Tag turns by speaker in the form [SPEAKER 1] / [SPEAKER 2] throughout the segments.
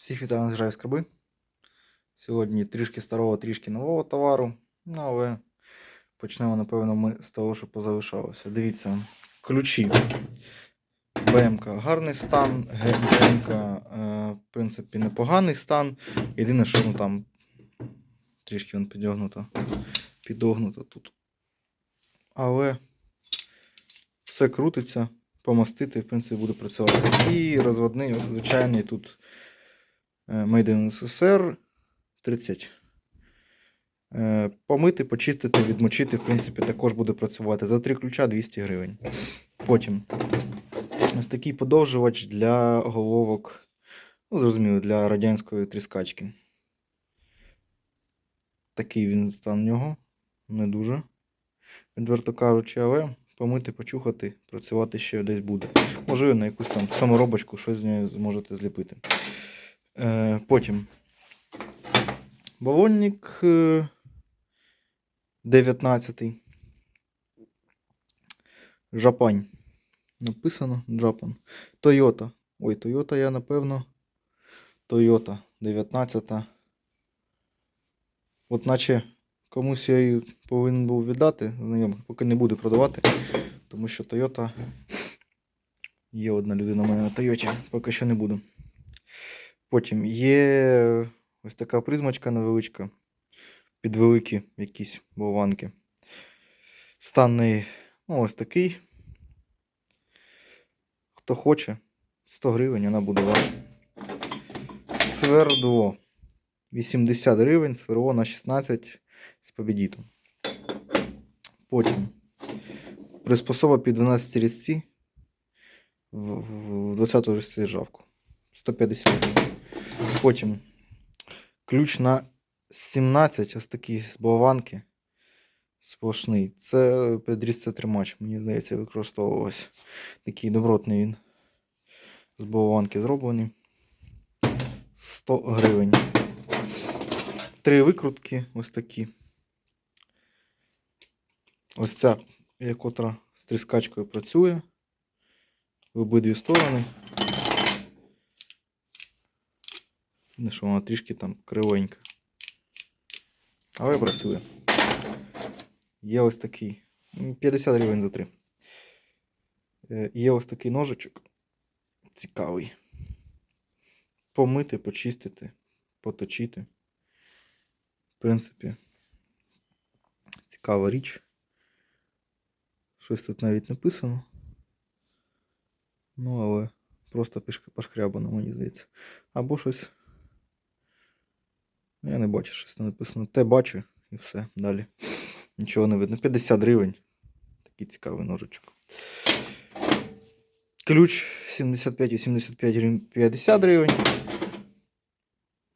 [SPEAKER 1] Всіх вітаю на Жраю скарби. Сьогодні трішки старого, трішки нового товару. Ну, але почнемо, напевно, ми з того, що позалишалося. Дивіться, ключі. БМК гарний стан, ГМК, е, в принципі, непоганий стан. Єдине, що ну там трішки він підогнуто, підогнуто тут. Але все крутиться, помастити, в принципі, буде працювати. І розводний, звичайний тут Made in SSR 30. Е, Помити, почистити, відмочити, в принципі, також буде працювати. За три ключа 200 гривень. Потім ось такий подовжувач для головок. Ну, зрозуміло, для радянської тріскачки. Такий він стан в нього. Не дуже. Відверто кажучи, але помити, почухати, працювати ще десь буде. Можливо, на якусь там саморобочку щось з нею зможете зліпити. Е, потім балонник е, 19. Жапань. Написано Джапан. Toyota. Ой, Toyota я напевно. Toyota 19. От наче комусь я її повинен був віддати, знайомих, поки не буду продавати, тому що Toyota. Є одна людина у мене на Toyota, поки що не буду. Потім є ось така призмочка невеличка. Під великі якісь болванки. Стан ну, ось такий. Хто хоче, 100 гривень вона буде ваша. Свердло. 80 гривень, сверло на 16 з побідітом. Потім приспособа під 12 різці в, в, в 20 різці державку. 150 гривень. Потім ключ на 17, ось такий з болванки сплошний. Це підрізце тримач, мені здається, використовувався. Такий добротний він. З болванки зроблений. 100 гривень. Три викрутки ось такі. Ось ця, котра з тріскачкою працює. В обидві сторони. Не що вона трішки там кривенька. Але працює. Є ось такий. 50 гривень за три. Е, Є ось такий ножичок. Цікавий. Помити, почистити, поточити. В принципі, цікава річ. Щось тут навіть написано. Ну, але просто пошкрябано, мені здається. Або щось. Я не бачу, щось там написано. Те бачу і все. Далі. Нічого не видно. 50 гривень. Такий цікавий ножичок. Ключ 75 і 75 гривень 50 гривень.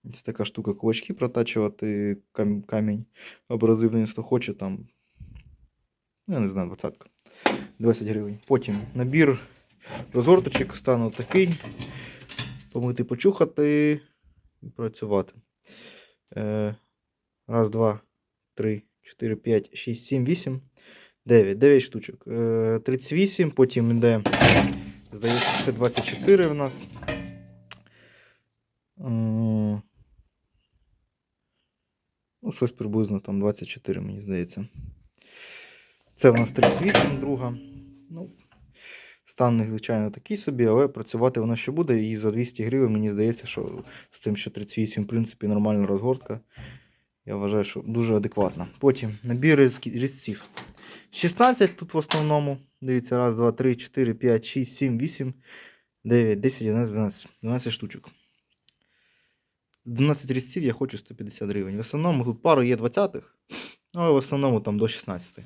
[SPEAKER 1] Ось така штука кулачки протачувати кам- камінь абразивний, хто хоче там. ну, Я не знаю, двадцятка. 20 гривень. Потім набір розгорточок стану такий. Помити, почухати і працювати. Е, раз, два, три, 4, 5, 6, 7, 8, 9. 9 штучок. Е, 38, потім йде, здається, це 24 в нас. Е, Ну, щось приблизно там 24, мені здається. Це в нас 38, друга. Ну, стан, не, звичайно, такий собі, але працювати вона ще буде. І за 200 гривень, мені здається, що з тим, що 38, в принципі, нормальна розгортка. Я вважаю, що дуже адекватна. Потім набір різців. 16 тут в основному. Дивіться, раз, два, три, 4, 5, 6, 7, 8, 9, 10, 11, 12. 12 штучок. З 12 різців я хочу 150 гривень. В основному тут пару є 20-х, але в основному там до 16.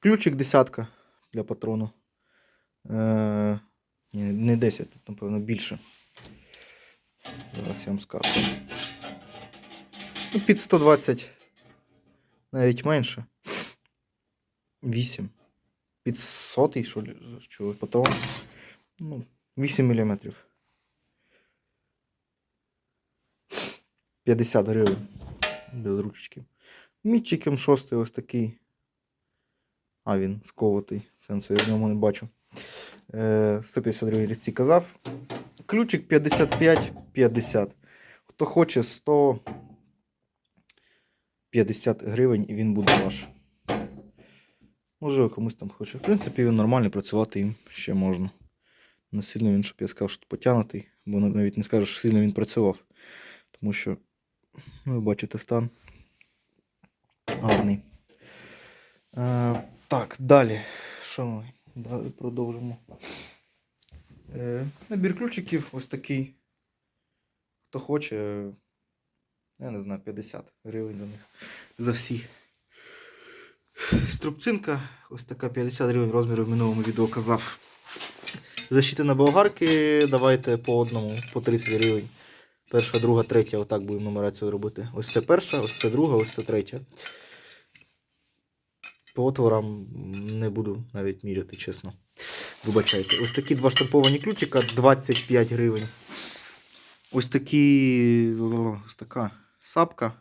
[SPEAKER 1] Ключик десятка для патрону. Е, не 10, тут, напевно, більше. Зараз я вам скажу. Ну, під 120. Навіть менше. 8. Під сотий, що що патрон. Ну, 8 мм. 50 гривень. Без ручки. Мітчик М6 ось такий. А, він сковатий. Сенсу я в ньому не бачу. Е, 150 гривень різці казав. ключик 55-50. Хто хоче 150 гривень і він буде ваш. Може комусь там хоче. В принципі, він нормальний, працювати їм ще можна. Не сильно він, щоб я сказав, що потягнутий, бо навіть не скажу, що сильно він працював. Тому що, ну, ви бачите, стан гарний. Е, так, далі. Що ми далі продовжимо? Е, набір ключиків ось такий. Хто хоче, я не знаю, 50 гривень за них. За всі. Струбцинка, ось така 50 гривень розміру в минулому відео казав. Защита на болгарки давайте по одному, по 30 гривень. Перша, друга, третя, отак будемо нумерацію робити. Ось це перша, ось це друга, ось це третя. По отворам не буду навіть міряти, чесно. Вибачайте. Ось такі два штамповані ключика 25 гривень. Ось такі. Ось така сапка.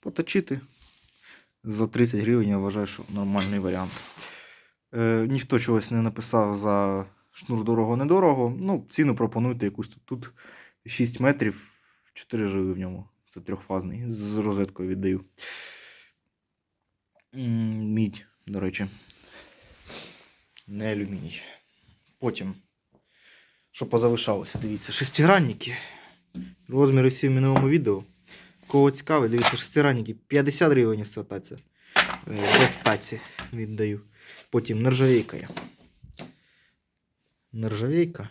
[SPEAKER 1] Поточити. За 30 гривень я вважаю, що нормальний варіант. Е, ніхто чогось не написав за шнур дорого-недорого. Ну, ціну пропонуйте якусь тут. Тут 6 метрів, 4 жили в ньому. Це трьохфазний. З розеткою віддаю. Мідь, до речі. Не алюміній. Потім, що позалишалося, дивіться, шестигранники. Розміри всі в минулому відео. Кого цікавить, дивіться, шестигранники 50 гривень статація. Без стаці віддаю. Потім нержавейка є. Нержавейка.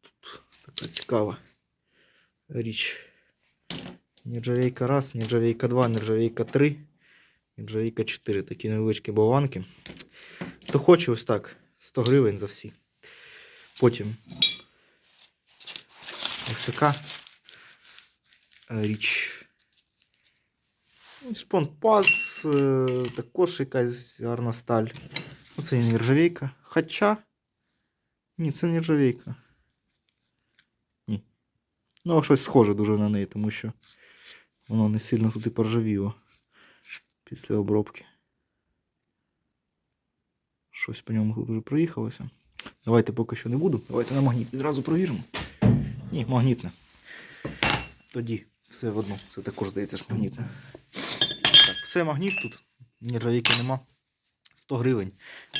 [SPEAKER 1] Тут така цікава річ. Нержавейка раз, нержавейка 2, нержавейка 3, нержавейка 4. Такі невеличкі болванки. Хто хоче ось так, 100 гривень за всі. Потім ось така е, річ. Спонпас, е, також якась гарна сталь. Оце і нержавейка. Хоча. Ні, це не нержавейка. Ні. Ну, а щось схоже дуже на неї, тому що воно не сильно тут і поржавіло після обробки. Щось по ньому тут вже проїхалося. Давайте поки що не буду. Давайте на магніт відразу провіримо. Ні, магнітне. Тоді все в одну. Це також здається ж магнітне. Так, все магніт тут. Нержавійки нема. 100 гривень.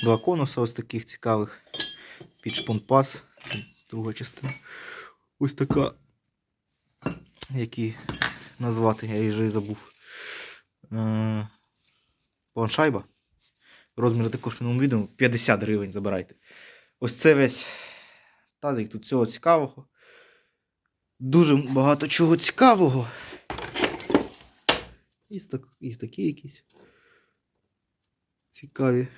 [SPEAKER 1] Два конуса ось таких цікавих. Під шпонпас. Друга частина. Ось така. Які назвати, я її вже і забув. Планшайба. Розміри також в минулому відео 50 гривень забирайте. Ось це весь тазик, тут цього цікавого. Дуже багато чого цікавого. І, так, такі якісь цікаві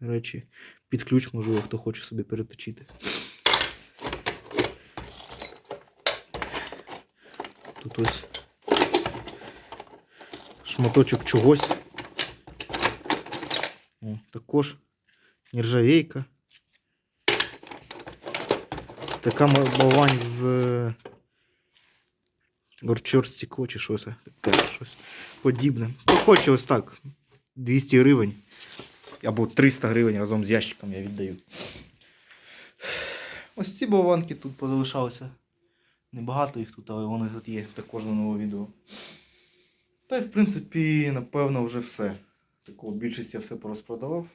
[SPEAKER 1] речі. Під ключ, можливо, хто хоче собі переточити. Тут ось шматочок чогось. Також нержавейка. Така болвань з горчорстіко чи щось таке щось подібне. Хто хоче ось так. 200 гривень. Або 300 гривень разом з ящиком я віддаю. Ось ці болванки тут позалишалися. Небагато їх тут, але вони тут є також на нове відео. Та й в принципі, напевно, вже все. Таку більшість я все порозпродавав.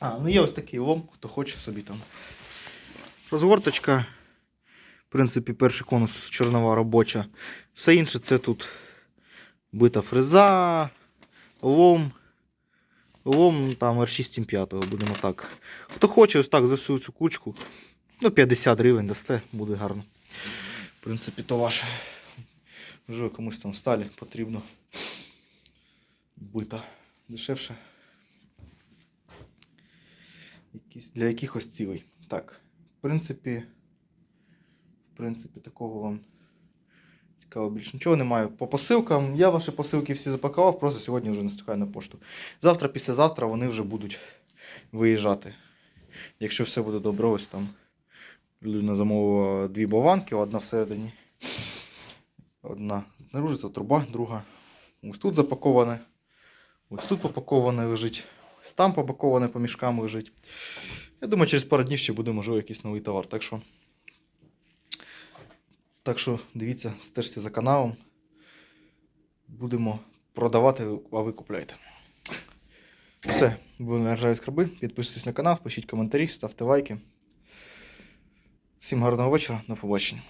[SPEAKER 1] А, ну є ось такий лом, хто хоче собі там. Розгорточка. В принципі, перший конус чорнова робоча. Все інше це тут бита фреза, лом. Лом там R6 5 будемо так. Хто хоче, ось так за всю цю кучку. Ну, 50 гривень дасте, буде гарно. В принципі, то ваше. Вже комусь там сталі потрібно. Бита дешевше. Для якихось цілей. Так, в принципі, в принципі, такого вам цікаво більше нічого немає. По посилкам я ваші посилки всі запакував, просто сьогодні вже не стикаю на пошту. Завтра, післязавтра вони вже будуть виїжджати. Якщо все буде добре, ось там людина замовила дві бованки, одна всередині. Одна знаружи, це труба, друга. Ось тут запаковане. Ось тут попаковане лежить. Там попаковане по мішкам лежить. Я думаю, через пару днів ще буде, можливо, якийсь новий товар. Так що, так що дивіться, стежте за каналом. Будемо продавати, а ви купляйте. Все, були на ржаві скарби. Підписуйтесь на канал, пишіть коментарі, ставте лайки. Всім гарного вечора, до побачення.